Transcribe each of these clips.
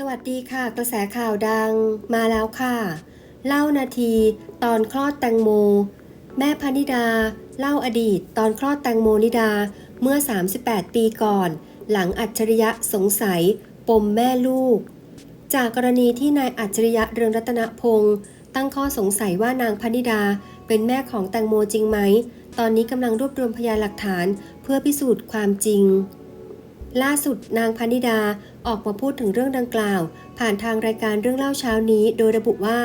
สวัสดีค่ะ กระแสข่าวดังมาแล้วค่ะ เล่านาที ตอนคลอดแตงโม แม่พนิดา เล่าอดีต ตอนคลอดแตงโมนิดาเมื่อ 38 ปีก่อน หลังอัจฉริยะสงสัย ปมแม่ลูก จากกรณีที่นายอัจฉริยะเรืองรัตนพงศ์ตั้งข้อสงสัยว่านางพนิดาเป็นแม่ของแตงโมจริงไหม ตอนนี้กำลังรวบรวมพยานหลักฐานเพื่อพิสูจน์ความจริง ล่าสุดนางพนิดาออกมาพูดถึงเรื่องดังกล่าว ผ่านทางรายการเรื่องเล่าเช้านี้ โดยระบุว่า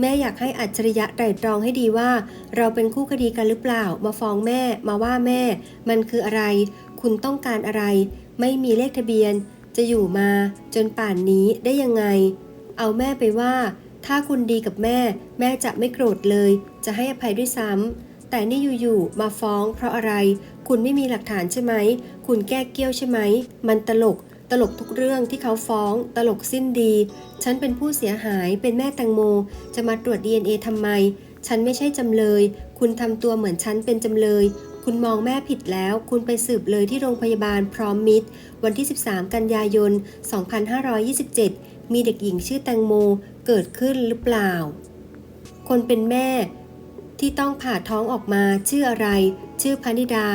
แม่อยากให้อัจฉริยะไตร่ตรองให้ดีว่า เราเป็นคู่คดีกันหรือเปล่า มาฟ้องแม่มาว่าแม่ มันคืออะไร คุณต้องการอะไร ไม่มีเลขทะเบียน จะอยู่มาจนป่านนี้ได้ยังไง เอาแม่ไปว่า ถ้าคุณดีกับแม่ แม่จะไม่โกรธเลย จะให้อภัยด้วยซ้ำ แต่นี่อยู่ๆมาฟ้องเพราะอะไร คุณไม่มีหลักฐานใช่ไหม คุณแก้เกี้ยวใช่ไหม มันตลก ตลกทุกเรื่องที่เขาฟ้อง ตลกสิ้นดี ฉันเป็นผู้เสียหาย เป็นแม่แตงโม จะมาตรวจ DNA ทำไม ฉันไม่ใช่จำเลย คุณทำตัวเหมือนฉันเป็นจำเลย คุณมองแม่ผิดแล้ว คุณไปสืบเลยที่โรงพยาบาลพร้อมมิตร วันที่ 13 กันยายน 2527 มีเด็กหญิงชื่อแตงโม เกิดขึ้นหรือเปล่า คนเป็นแม่ ที่ต้องผ่าท้องออกมาชื่ออะไร ชื่อพนิดา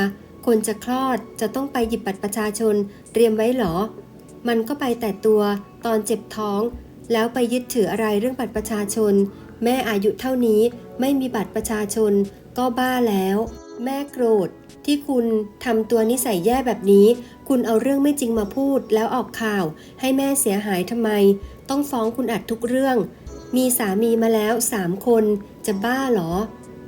คนจะคลอดจะต้องไปหยิบบัตรประชาชน เตรียมไว้เหรอ มันก็ไปแต่ตัวตอนเจ็บท้อง แล้วไปยึดถืออะไรเรื่องบัตรประชาชน แม่อายุเท่านี้ไม่มีบัตรประชาชน ก็บ้าแล้ว แม่โกรธ ที่คุณทำตัวนิสัยแย่แบบนี้ คุณเอาเรื่องไม่จริงมาพูด แล้วออกข่าว ให้แม่เสียหายทำไม ต้องฟ้องคุณอัดทุกเรื่อง มีสามีมาแล้ว3คนจะบ้าเหรอ